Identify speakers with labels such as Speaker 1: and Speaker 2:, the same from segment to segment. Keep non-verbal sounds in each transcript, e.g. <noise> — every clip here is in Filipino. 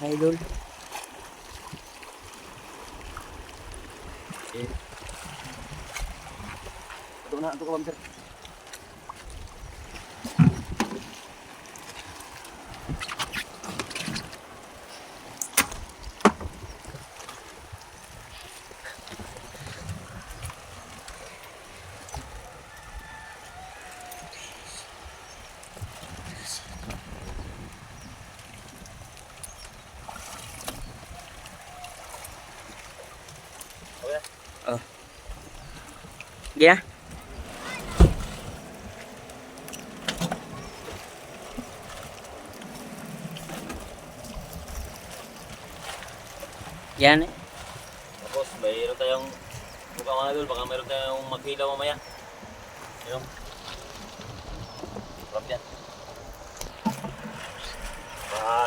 Speaker 1: idol.
Speaker 2: Eh. Ito na, ito ka ba, sir?
Speaker 1: Yeah. Yan.
Speaker 2: Tapos, mayroon tayong mukhang mga idol, baka mayroon tayong maghilaw mamaya. Ayun. Sarap yan.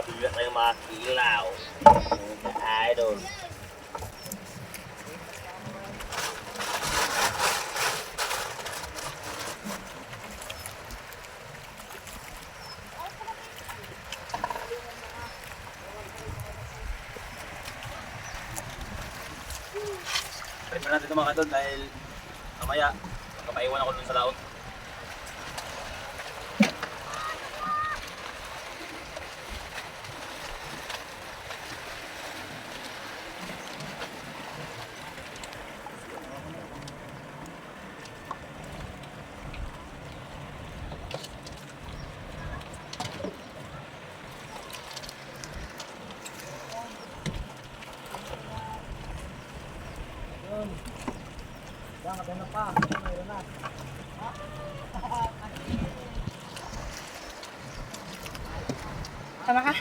Speaker 2: Bigla tayong makilaw. Idol. Natin ito mga dahil mamaya magkapaiwan ako dun sa laot.
Speaker 3: Tama ka.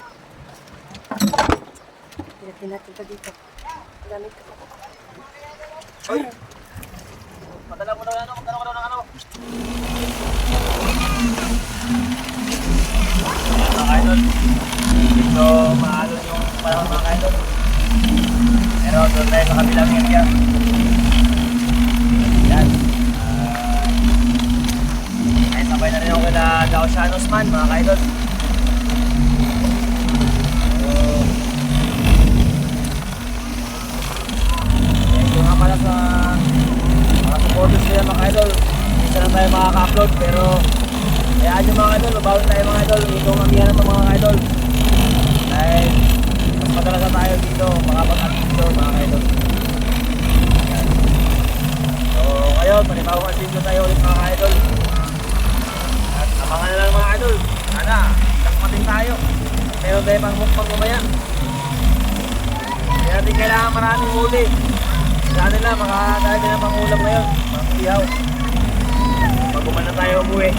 Speaker 3: Pinatin natin pa dito. Gamit ko.
Speaker 2: Hoy! Padala mo daw ano, magkano ka daw ano? Mga idol. Dito maalon yung panahon mga idol. Pero doon tayo sa kabilang area. Yan. Ah, ay sabay na rin ako kila Gaussianos man mga idol. Mga supporters nila mga idol. Minsan lang tayo makaka-upload pero kayaan nyo mga idol, bawal tayo mga idol. Ito ang amihan ng mga idol. Dahil mas madalaga tayo dito, makapag-upload dito mga idol. Ayan. So ngayon, panibawang video tayo ulit mga idol. At abangan na lang mga idol. Sana, takmatin tayo. Meron tayo pang mukbang mamaya. Kaya natin kailangan maraming huli. Sa nila, makakadami na pang ulam ngayon. Kuyaw. Pag na tayo umuwi,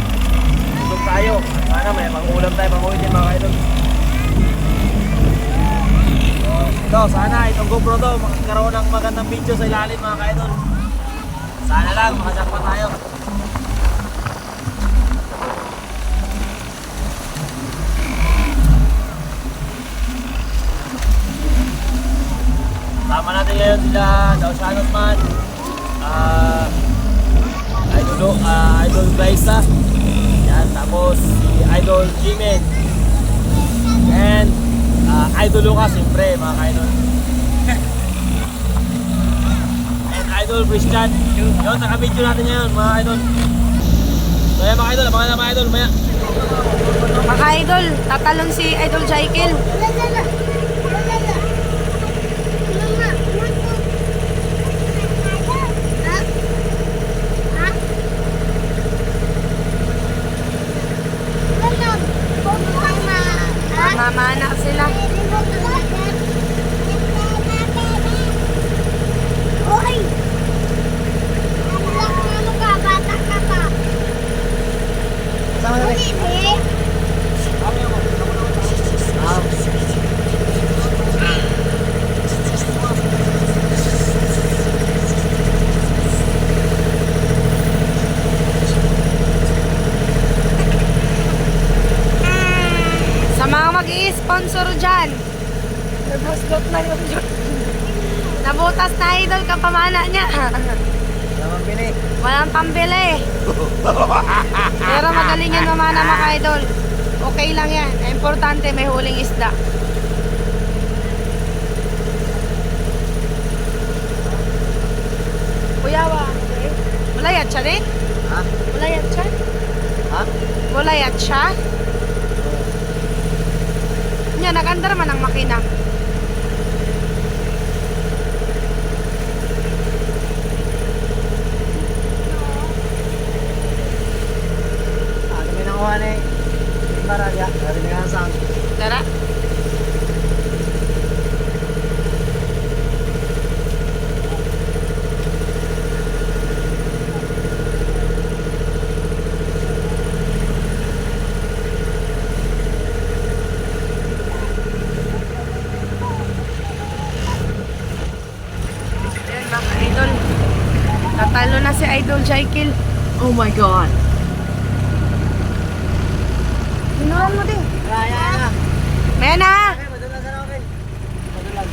Speaker 2: tulog tayo. Sana may pang ulam tayo, pang uwi din mga idol. So, ito, sana itong GoPro to, makakaroon ng magandang video sa ilalim mga idol. Sana lang, makasakpa tayo. Tama natin ngayon sila Dausanos man. Idol Glaisa. Yan tapos si Idol Jimin. And ah Idol Lucas siyempre mga kaidol. And Idol Christian. Yun, naka-video natin ngayon mga idol. So yan mga idol, na mga idol maya.
Speaker 3: Mga idol, tatalon si Idol Jaikel. Nabustot na yung yun. Nabutas na idol kapamana niya.
Speaker 2: Walang pambili.
Speaker 3: Walang <laughs> pambili. Pero magaling yan mamana mga idol. Okay lang yan. Importante may huling isda.
Speaker 2: Kuyawa. Okay. Mulayat siya din? Ha? Mulayat siya? Ha?
Speaker 3: Mulayat siya? Niya, nag-under man ang makina. Idol Jaikil. Oh my God. Binuhan mo din.
Speaker 2: Kaya na.
Speaker 3: Maya na.
Speaker 2: Okay, madulas na okay. Madulas.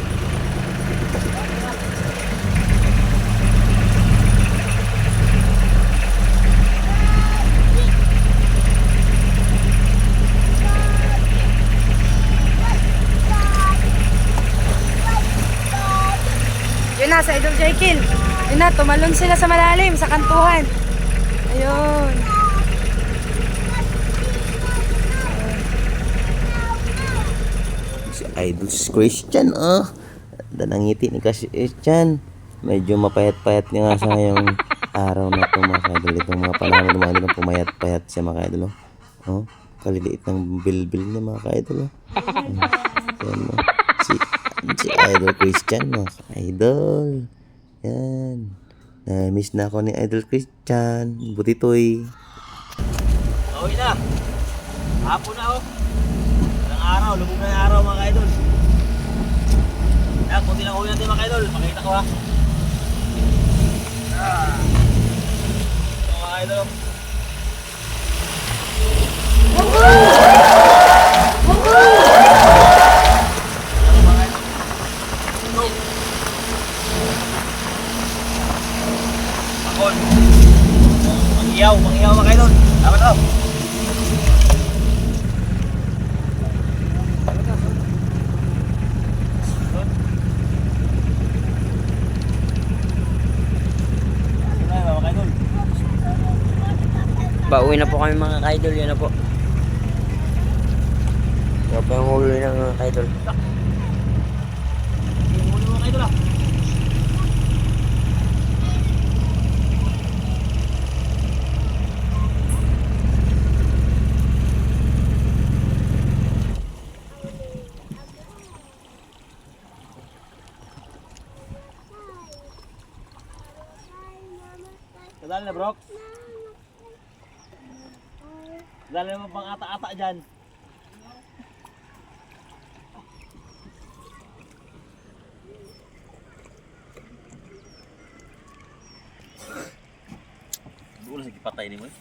Speaker 3: Yun na, sa Idol Jaikil. Yun na, tumalon sila sa malalim, sa kantuhan. Ayun.
Speaker 1: si Idol Christian ah danangiti ni Christian medyo mapayat-payat niya nga sa ngayong araw na ito mga idol itong mga panahon na mga idol pumayat-payat siya mga idol oh. oh kaliliit ng bilbil niya mga idol oh. yan oh. si, si Idol Christian mga idol yan na-miss na ako ni Idol Christian butitoy
Speaker 2: Uwi na. Hapon na oh. Ilang araw, lumog na yung araw mga idol. Yan, kunti lang uwi natin mga idol. Makita ko ha. Ah. Ito mga idol. Bakon. Mangiyaw, mangiyaw mga idol. Dapat oh.
Speaker 4: Pauwi na po kami mga kaidol, yan na po. Yan po yung huli ng mga kaidol.
Speaker 2: Kadali na, bro. Kadali naman pang ata-ata dyan. Dulo sa kipatay ni mo eh.